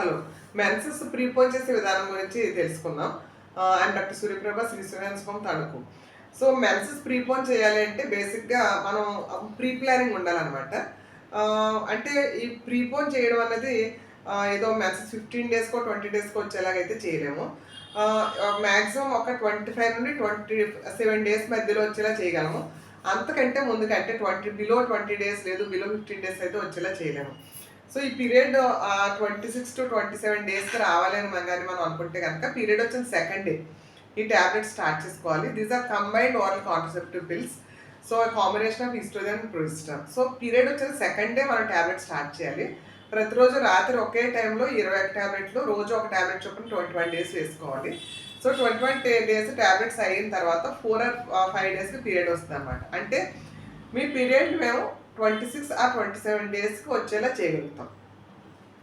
Hello. Menses prepone చేసే విధానం గురించి తెలుసుకుందాం. And doctor Suryaprabha Sri Srinivasam Tanuku so menses prepone చేయాలి అంటే బేసిక్గా మనం ప్రీ ప్లానింగ్ ఉండాలన్నమాట. అంటే ఈ ప్రీపోన్ చేయడం అన్నది ఏదో మెన్సెస్ ఫిఫ్టీన్ డేస్కో ట్వంటీ డేస్కో వచ్చేలాగైతే చేయలేము. మ్యాక్సిమం ఒక ట్వంటీ ఫైవ్ నుండి ట్వంటీ సెవెన్ డేస్ మధ్యలో వచ్చేలా చేయగలము. అంతకంటే ముందుకంటే ట్వంటీ బిలో ట్వంటీ డేస్ లేదు బిలో ఫిఫ్టీన్ డేస్ అయితే వచ్చేలా చేయలేము. సో ఈ period twenty six to twenty seven డేస్కి రావాలని మనం కానీ మనం అనుకుంటే కనుక పీరియడ్ వచ్చిన సెకండ్ డే ఈ ట్యాబ్లెట్ స్టార్ట్ చేసుకోవాలి. These are combined oral contraceptive pills so combination of estrogen and so period వచ్చిన సెకండ్ డే మనం ట్యాబ్లెట్ స్టార్ట్ చేయాలి. ప్రతిరోజు రాత్రి ఒకే టైంలో ఇరవై ఒక ట్యాబ్లెట్లు రోజు ఒక ట్యాబ్లెట్ చొప్పున ట్వంటీ వన్ డేస్ వేసుకోవాలి. So twenty one days tablets అయిన తర్వాత ఫోర్ ఆర్ ఫైవ్ డేస్కి పీరియడ్ వస్తుంది అనమాట అంటే మీ పీరియడ్ మేము ట్వంటీ సిక్స్ ఆ ట్వంటీ సెవెన్ డేస్కి వచ్చేలా చేయగలుగుతాం.